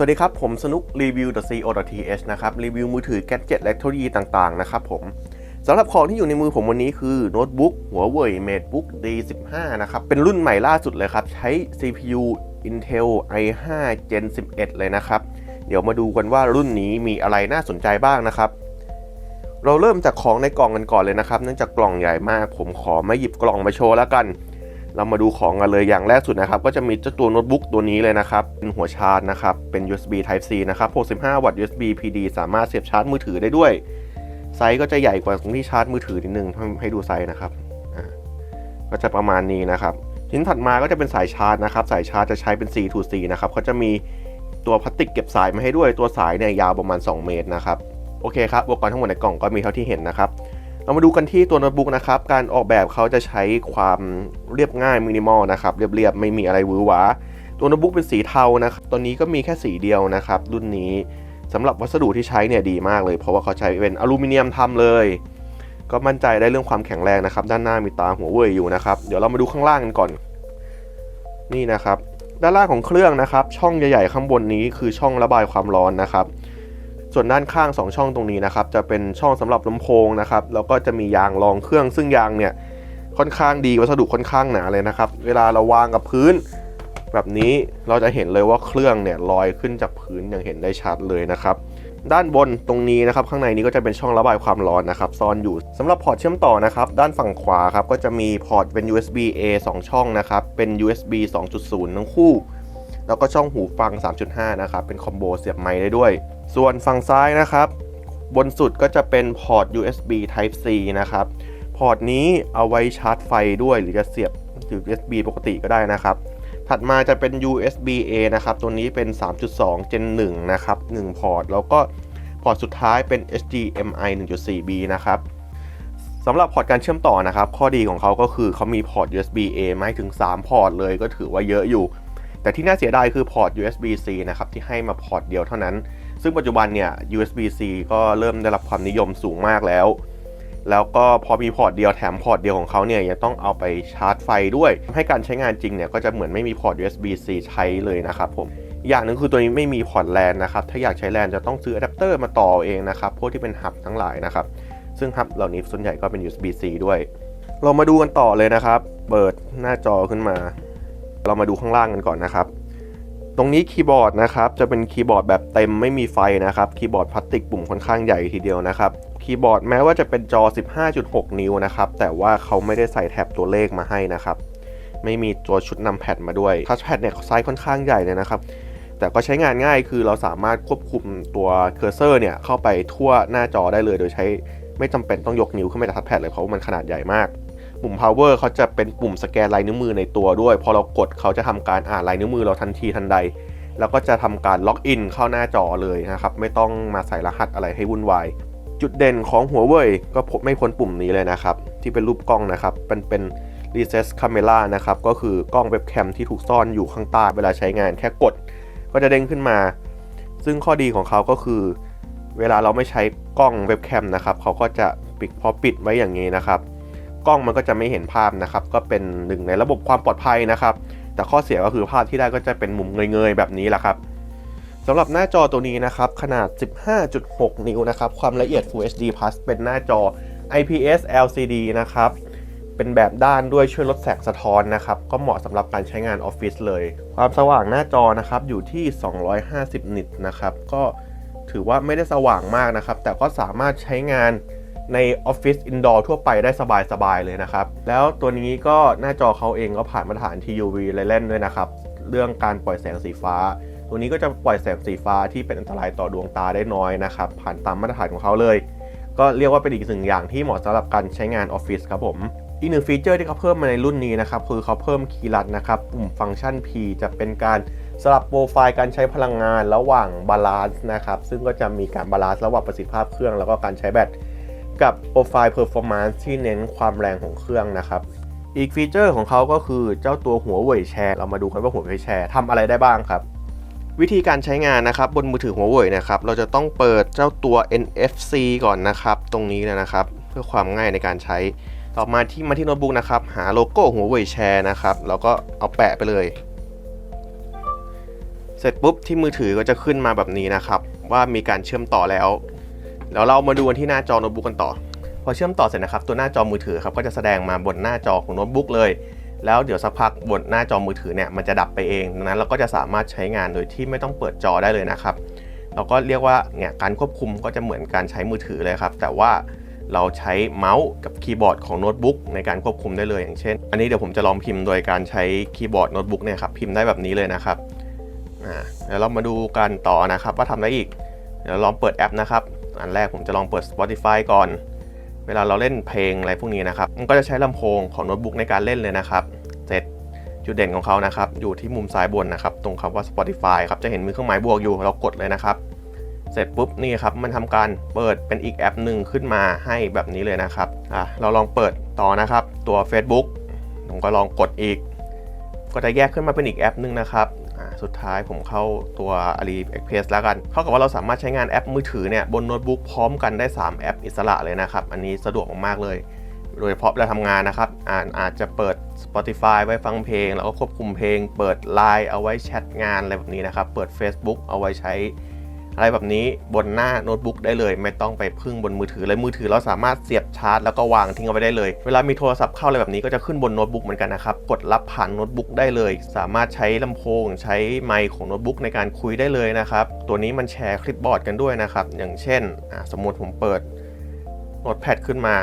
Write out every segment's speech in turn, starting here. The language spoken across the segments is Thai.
สวัสดีครับ ผมสนุกรีวิว .co.th นะครับ รีวิวมือถือแกดเจ็ตและเทคโนโลยีต่างๆ นะครับผมสำหรับของที่อยู่ในมือผมวันนี้คือโน้ตบุ๊กหัวเว่ย MateBook D15 นะครับ เป็นรุ่นใหม่ล่าสุดเลยครับ ใช้ CPU Intel i5 Gen 11 เลยนะครับ เดี๋ยวมาดูกันว่ารุ่นนี้มีอะไรน่าสนใจบ้างนะครับ เราเริ่มจากของในกล่องกันก่อนเลยนะครับ เนื่องจากกล่องใหญ่มาก ผมขอไม่หยิบกล่องมาโชว์แล้วกัน เรามาดูของกันเลยอย่างแรกสุดนะครับ ก็จะมีเจ้าตัวโน้ตบุ๊กตัวนี้เลยนะครับ เป็นหัวชาร์จนะครับ เป็น USB Type C นะครับ 65 วัตต์ USB PD สามารถเสียบชาร์จมือถือได้ด้วย ไซส์ก็จะใหญ่กว่าตรงที่ชาร์จมือถือนิดนึงให้ดูไซส์นะครับก็จะประมาณนี้นะครับชิ้นถัดมาก็จะเป็นสายชาร์จนะครับ สายชาร์จจะใช้เป็น C to C นะครับเขาจะมีตัวพลาสติกเก็บสายมาให้ด้วยตัวสายเนี่ยยาวประมาณ 2 เมตรนะครับโอเคครับอุปกรณ์ทั้งหมดในกล่องก็มีเท่าที่เห็นนะครับ เรามาดูกันที่ตัวโน้ตบุ๊กนะครับ การออกแบบเขาจะใช้ความเรียบง่ายมินิมอลนะครับ เรียบๆ ไม่มีอะไรวือหวา ตัวโน้ตบุ๊กเป็นสีเทานะครับตัวนี้ก็มีแค่สีเดียวนะครับ รุ่นนี้สำหรับวัสดุที่ใช้เนี่ยดีมากเลย เพราะว่าเขาใช้เป็นอลูมิเนียมทำเลย ก็มั่นใจได้เรื่องความแข็งแรงนะครับ ด้านหน้ามีตาหัวเว่ยอยู่นะครับ เดี๋ยวเรามาดูข้างล่างกันก่อน นี่นะครับ ด้านล่างของเครื่องนะครับ ช่องใหญ่ๆข้างบนนี้คือช่องระบายความร้อนนะครับ ส่วนด้านข้าง 2 ช่องตรงนี้นะครับจะเป็นช่องสำหรับลำโพงนะครับแล้วก็จะมียางรองเครื่องซึ่งยางเนี่ยค่อนข้างดีวัสดุค่อนข้างหนาเลยนะครับ เวลาเราวางกับพื้น แบบนี้เราจะเห็นเลยว่าเครื่องเนี่ยลอยขึ้นจากพื้นอย่างเห็นได้ชัดเลยนะครับด้านบนตรงนี้นะครับข้างในนี้ก็จะเป็นช่องระบายความร้อนนะครับซ่อนอยู่สำหรับพอร์ตเชื่อมต่อนะครับด้านฝั่งขวาครับก็จะมีพอร์ตเป็น USB A 2 ช่องนะครับเป็น USB 2.0 ทั้งคู่ แล้วก็ช่องหูฟัง 3.5 นะครับเป็นคอมโบเสียบไมค์ได้ด้วย ส่วนฝั่งซ้ายนะครับ บนสุดก็จะเป็นพอร์ต USB Type C นะครับ พอร์ตนี้เอาไว้ชาร์จไฟด้วยหรือจะเสียบ USB ปกติก็ได้นะครับ ถัดมาจะเป็น USB A นะครับ ตัวนี้เป็น 3.2 Gen 1 นะครับ 1 พอร์ต แล้วก็พอร์ตสุดท้ายเป็น HDMI 1.4B นะครับสำหรับพอร์ตการเชื่อมต่อนะครับ ข้อดีของเขาก็คือเขามีพอร์ต USB A มาให้ถึง 3 พอร์ตเลยก็ถือว่าเยอะอยู่ แต่ที่น่าเสียดายคือพอร์ต USB-C นะครับที่ให้มาพอร์ตเดียวเท่านั้น ซึ่งปัจจุบันเนี่ย USB-C ก็เริ่มได้รับความนิยมสูงมากแล้ว แล้วก็พอมีพอร์ตเดียวแถมพอร์ตเดียวของเขาเนี่ยยังต้องเอาไปชาร์จไฟด้วย ให้การใช้งานจริงเนี่ยก็จะเหมือนไม่มีพอร์ต USB-C ใช้เลยนะครับผมอย่างหนึ่งคือตัวนี้ไม่มีพอร์ตแลนนะครับ ถ้าอยากใช้แลนจะต้องซื้ออะแดปเตอร์มาต่อเองนะครับ พวกที่เป็นฮับทั้งหลายนะครับ ซึ่งฮับเหล่านี้ส่วนใหญ่ก็เป็น USB-C ด้วย เรามาดูกันต่อเลยนะครับ เปิดหน้าจอขึ้นมา เรามาดูข้างล่างกันก่อนนะครับ ตรงนี้คีย์บอร์ดนะครับจะเป็นคีย์บอร์ดแบบเต็มไม่มีไฟนะครับคีย์บอร์ดพลาสติกปุ่มค่อนข้างใหญ่ทีเดียวนะครับคีย์บอร์ดแม้ว่าจะเป็นจอ 15.6 นิ้วนะครับแต่ว่าเขาไม่ได้ใส่แท็บตัวเลขมาให้นะครับไม่มีตัวชุดนำแพดมาด้วยทัชแพดเนี่ยไซส์ค่อนข้างใหญ่เลยนะครับแต่ก็ใช้งานง่ายคือเราสามารถควบคุมตัวเคอร์เซอร์เนี่ยเข้าไปทั่วหน้าจอได้เลย โดยใช้ไม่จำเป็นต้องยกนิ้วขึ้นไปทัชแพดเลยเพราะว่ามันขนาดใหญ่มาก ปุ่ม power เขาจะเป็นปุ่มสแกนลายนิ้วมือในตัวด้วย พอเรากดเขาจะทำการอ่านลายนิ้วมือเราทันทีทันใด แล้วก็จะทำการล็อกอินเข้าหน้าจอเลยนะครับ ไม่ต้องมาใส่รหัสอะไรให้วุ่นวาย จุดเด่นของหัวเว่ยก็พบไม่พ้นปุ่มนี้เลยนะครับ ที่เป็นรูปกล้องนะครับ เป็นเป็น recess camera นะครับ ก็คือกล้องเว็บแคมที่ถูกซ่อนอยู่ข้างใต้เวลาใช้งานแค่กด ก็จะเด้งขึ้นมา ซึ่งข้อดีของเขาก็คือ เวลาเราไม่ใช้กล้องเว็บแคมนะครับเขาก็จะปิดพอปิดไว้อย่างนี้นะครับ กล้องมันก็จะไม่เห็นภาพนะครับ ก็เป็นหนึ่งในระบบความปลอดภัยนะครับ แต่ข้อเสียก็คือภาพที่ได้ก็จะเป็นมุมเงยๆแบบนี้แหละครับสำหรับหน้าจอตัวนี้นะครับ ขนาด 15.6 นิ้วนะครับ ความละเอียด Full HD Plus เป็นหน้าจอ IPS LCD นะครับ เป็นแบบด้านด้วยช่วยลดแสงสะท้อนนะครับ ก็เหมาะสำหรับการใช้งานออฟฟิศเลย ความสว่างหน้าจอนะครับอยู่ที่ 250 นิตนะครับ ก็ถือว่าไม่ได้สว่างมากนะครับ แต่ก็สามารถใช้งาน ในออฟฟิศอินดอร์ทั่วไปได้สบายๆเลยนะครับ แล้วตัวนี้ก็หน้าจอเขาเองก็ผ่านมาตรฐาน TUV เลยเล่นด้วยนะครับ เรื่องการปล่อยแสงสีฟ้า ตัวนี้ก็จะปล่อยแสงสีฟ้าที่เป็นอันตรายต่อดวงตาได้น้อยนะครับ ผ่านตามมาตรฐานของเขาเลย ก็เรียกว่าเป็นอีกหนึ่งอย่างที่เหมาะสำหรับการใช้งานออฟฟิศครับผมอีกหนึ่งฟีเจอร์ที่เขาเพิ่มมาในรุ่นนี้นะครับคือเขาเพิ่มคีย์ลัดนะครับปุ่มฟังก์ชัน P จะเป็นการสลับโปรไฟล์การใช้พลังงานระหว่างบาลานซ์นะครับซึ่งก็จะมีการบาลานซ์ระหว่างประสิทธิภาพเครื่อง แล้วก็การใช้แบต กับโปรไฟล์ Performance ที่เน้นความแรงของเครื่องนะครับ อีกฟีเจอร์ของเขาก็คือเจ้าตัวหัวเว่ยแชร์เรามาดูกันว่าหัวเว่ยแชร์ทำอะไรได้บ้างครับ วิธีการใช้งานนะครับบนมือถือหัวเว่ยนะครับเราจะต้องเปิดเจ้าตัว NFC ก่อนนะครับ ตรงนี้นะครับ เพื่อความง่ายในการใช้ ต่อมาที่มาที่โน้ตบุ๊กนะครับ หาโลโก้หัวเว่ยแชร์นะครับแล้วก็เอาแปะไปเลยเสร็จปุ๊บที่มือถือก็จะขึ้นมาแบบนี้นะครับ ว่ามีการเชื่อมต่อแล้ว แล้วเรามาดูกันที่หน้าจอโน้ตบุ๊กกันต่อ พอเชื่อมต่อเสร็จนะครับ ตัวหน้าจอมือถือครับก็จะแสดงมาบนหน้าจอของโน้ตบุ๊กเลย แล้วเดี๋ยวสักพักบนหน้าจอมือถือเนี่ยมันจะดับไปเองดังนั้นเราก็จะสามารถใช้งานโดยที่ไม่ต้องเปิดจอได้เลยนะครับ เราก็เรียกว่าเนี่ยการควบคุมก็จะเหมือนการใช้มือถือเลยครับ แต่ว่าเราใช้เมาส์กับคีย์บอร์ดของโน้ตบุ๊กในการควบคุมได้เลยอย่างเช่น อันนี้เดี๋ยวผมจะลองพิมพ์โดยการใช้คีย์บอร์ดโน้ตบุ๊กเนี่ยครับพิมพ์ได้แบบนี้เลยนะครับอ่าเดี๋ยวเรามาดูกันต่อนะครับว่าทำได้อีกเดี๋ยวลองเปิดแอปนะครับ อันแรกผมจะลองเปิด Spotify ก่อน เวลาเราเล่นเพลงอะไรพวกนี้นะครับ มันก็จะใช้ลำโพงของโน้ตบุ๊กในการเล่นเลยนะครับเสร็จจุดเด่นของเขานะครับ อยู่ที่มุมซ้ายบนนะครับ ตรงคำว่า Spotify ครับ จะเห็นมีเครื่องหมายบวกอยู่ เรากดเลยนะครับ เสร็จปุ๊บนี่ครับ มันทำการเปิดเป็นอีกแอปหนึ่งขึ้นมาให้แบบนี้เลยนะครับ อะ เราลองเปิดต่อนะครับ ตัว Facebook ผมก็ลองกดอีก ก็จะแยกขึ้นมาเป็นอีกแอปหนึ่งนะครับ สุดท้ายผมเข้าตัว AliExpress แล้วกัน เท่ากับว่าเราสามารถใช้งานแอปมือถือเนี่ยบนโน้ตบุ๊กพร้อมกันได้ 3 แอปอิสระเลยนะครับ อันนี้สะดวกมากๆเลย โดยเฉพาะเวลาทำงานนะครับอาอาจจะเปิด Spotify ไว้ฟังเพลง แล้วก็ควบคุมเพลง เปิด Line เอาไว้แชทงานอะไรแบบนี้นะครับ เปิด Facebook เอาไว้ใช้ อะไรแบบนี้บนหน้าโน้ตบุ๊กได้เลย ไม่ต้องไปพึ่งบนมือถือเลยมือถือเราสามารถเสียบชาร์จแล้วก็วางทิ้งเอาไว้ได้เลย เวลามีโทรศัพท์เข้าอะไรแบบนี้ก็จะขึ้นบนโน้ตบุ๊กเหมือนกันนะครับกดรับผ่านโน้ตบุ๊กได้เลย สามารถใช้ลำโพง ใช้ไมค์ของโน้ตบุ๊กในการคุยได้เลยนะครับตัวนี้มันแชร์คลิปบอร์ดกันด้วยนะครับอย่างเช่นสมมติผมเปิดโน้ตแพดขึ้นมา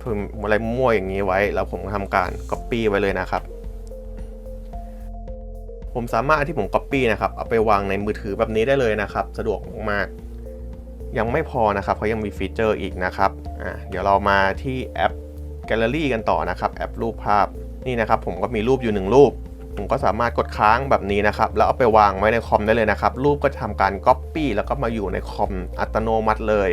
พิมอะไรมั่วอย่างนี้ไว้ แล้วผมทำการ Copy ไว้เลยนะครับ ผมสามารถที่ผม Copy นะครับเอาไปวางในมือถือแบบนี้ได้เลยนะครับ สะดวกมากๆ ยังไม่พอนะครับเพรายังมีฟีเจอร์อีกนะครับอะเดี๋ยวเรามาที่แอป Gallery กันต่อนะครับแอปรูปภาพนี่นะครับ ผมก็มีรูปอยู่หนึ่งรูป ผมก็สามารถกดค้างแบบนี้นะครับ แล้วเอาไปวางไว้ในคอมได้เลยนะครับ รูปก็จะทำการ Copy แล้วก็มาอยู่ในคอมอัตโนมัติเลย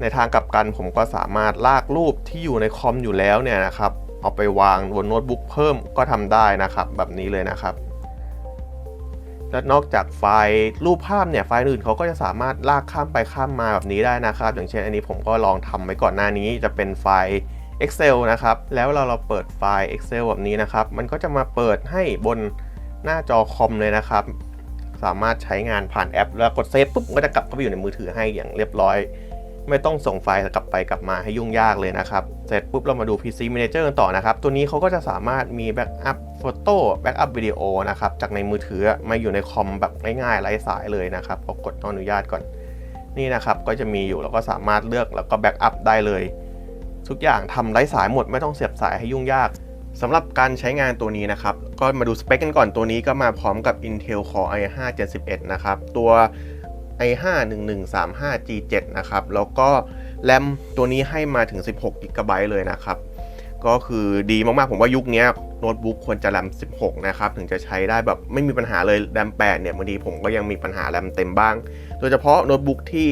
ในทางกลับกันผมก็สามารถลากรูปที่อยู่ในคอมอยู่แล้วเนี่ยนะครับเอาไปวางบนโน้ตบุ๊กเพิ่มก็ทำได้นะครับ แบบนี้เลยนะครับ และนอกจากไฟล์รูปภาพเนี่ยไฟล์อื่นเขาก็จะสามารถลากข้ามไปข้ามมาแบบนี้ได้นะครับ อย่างเช่นอันนี้ผมก็ลองทำไว้ก่อนหน้านี้จะเป็นไฟล์ Excel นะครับ แล้วเราเราเปิดไฟล์ Excel แบบนี้นะครับ มันก็จะมาเปิดให้บนหน้าจอคอมเลยนะครับ สามารถใช้งานผ่านแอป แล้วกดเซฟปุ๊บก็จะกลับเข้าไปอยู่ในมือถือให้อย่างเรียบร้อย ไม่ต้องส่งไฟล์กลับไปกลับมาให้ยุ่งยากเลยนะครับ เสร็จปุ๊บเรามาดู PC Manager กันต่อนะครับ ตัวนี้เขาก็จะสามารถมีแบ็กอัพโฟโต้แบ็กอัพวิดีโอนะครับ จากในมือถือมาอยู่ในคอมแบบง่ายๆไร้สายเลยนะครับพอกดอนุญาตก่อนนี่นะครับก็จะมีอยู่แล้วก็สามารถเลือกแล้วก็แบ็กอัพได้เลย ทุกอย่างทำไร้สายหมดไม่ต้องเสียบสายให้ยุ่งยากสำหรับการใช้งานตัวนี้นะครับ ก็มาดูสเปคกันก่อนตัวนี้ก็มาพร้อมกับ Intel Core i5 71นะครับ ตัว i5 1135 G7 นะครับ แล้วก็แรมตัวนี้ให้มาถึง 16 g b เลยนะครับ ก็คือดีมากๆ ผมว่ายุคนี้โน้ตบุ๊กควรจะแรม 16 นะครับ ถึงจะใช้ได้แบบไม่มีปัญหาเลยแรม 8 เนี่ยบางทีผมก็ยังมีปัญหาแรมเต็มบ้าง โดยเฉพาะโน้ตบุ๊กที่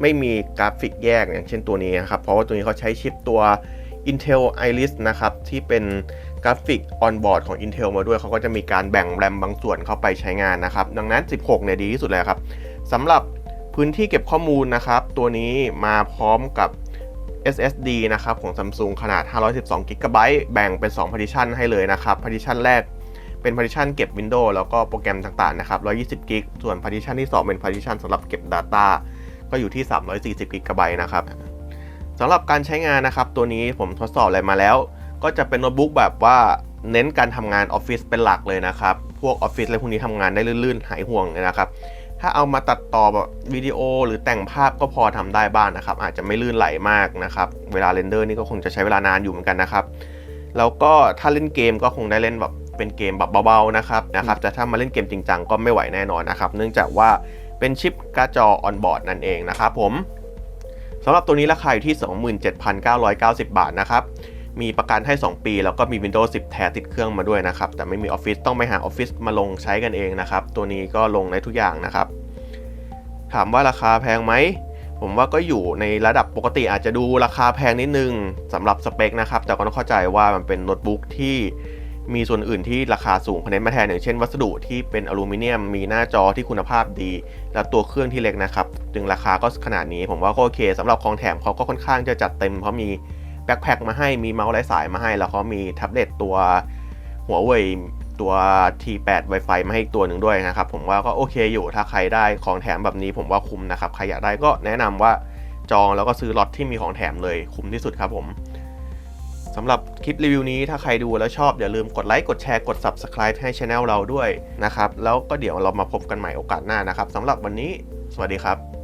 ไม่มีกราฟิกแยกอย่างเช่นตัวนี้นะครับ เพราะว่าตัวนี้เขาใช้ชิปตัว Intel Iris นะครับ ที่เป็นกราฟิกออนบอร์ดของ Intel มาด้วย เขาก็จะมีการแบ่งแรมบางส่วนเข้าไปใช้งานนะครับ ดังนั้น 16 เนี่ยดีที่สุดเลยครับ สำหรับพื้นที่เก็บข้อมูลนะครับ ตัวนี้มาพร้อมกับ SSD นะครับของ Samsung ขนาด 512 g b แบ่งเป็น 2 partition ให้เลยนะครับ partition แรกเป็น partition เก็บ Windows แล้วก็โปรแกรมต่างๆ นะครับ 120 g b ส่วน partition ที่ 2 เป็น partition สำหรับเก็บ Data ก็อยู่ที่ 340 g b นะครับสำหรับการใช้งานนะครับ ตัวนี้ผมทดสอบอะไรมาแล้ว ก็จะเป็นโน้ตบุ๊กแบบว่าเน้นการทำงานออฟฟิศเป็นหลักเลยนะครับ พวกออฟฟิศอะไรพวกนี้ทำงานได้ลื่นๆ หายห่วงเลยนะครับ ถ้าเอามาตัดต่อแบบวิดีโอหรือแต่งภาพก็พอทำได้บ้างนะครับ อาจจะไม่ลื่นไหลมากนะครับ เวลาเรนเดอร์นี่ก็คงจะใช้เวลานานอยู่เหมือนกันนะครับ แล้วก็ถ้าเล่นเกมก็คงได้เล่นแบบเป็นเกมแบบเบาๆนะครับนะครับแต่ถ้ามาเล่นเกมจริงจังก็ไม่ไหวแน่นอนนะครับ เนื่องจากว่าเป็นชิปการ์ดจอออนบอร์ดนั่นเองนะครับผมสำหรับตัวนี้ราคาอยู่ที่ 27,990 บาทนะครับ มีประกันให้ 2 ปี แล้วก็มี Windows 10 แท้ติดเครื่องมาด้วยนะครับ แต่ไม่มี Office ต้องไปหา Office มาลงใช้กันเองนะครับ ตัวนี้ก็ลงได้ทุกอย่างนะครับ ถามว่าราคาแพงไหม ผมว่าก็อยู่ในระดับปกติอาจจะดูราคาแพงนิดนึงสำหรับสเปคนะครับ แต่ก็ต้องเข้าใจว่ามันเป็นโน้ตบุ๊กที่มีส่วนอื่นที่ราคาสูงคะแนนมาแทนอย่างเช่นวัสดุที่เป็นอลูมิเนียม มีหน้าจอที่คุณภาพดี และตัวเครื่องที่เล็กนะครับจึงราคาก็ขนาดนี้ผมว่าก็โอเคสำหรับของแถมเขาก็ค่อนข้างจะจัดเต็มเพราะมี แบ็คแพคมาให้มีเมาส์ไร้สายมาให้ แล้วเขามีแท็บเล็ตตัวหัวเว่ยตัว T8 Wi-Fi มาให้อีกตัวหนึ่งด้วยนะครับ ผมว่าก็โอเคอยู่ถ้าใครได้ของแถมแบบนี้ผมว่าคุ้มนะครับ ใครอยากได้ก็แนะนำว่าจองแล้วก็ซื้อล็อตที่มีของแถมเลยคุ้มที่สุดครับผมสำหรับคลิปรีวิวนี้ถ้าใครดูแล้วชอบ อย่าลืมกดไลค์กดแชร์กด Subscribe ให้ช anel เราด้วยนะครับ แล้วก็เดี๋ยวเรามาพบกันใหม่โอกาสหน้านะครับสำหรับวันนี้ สวัสดีครับ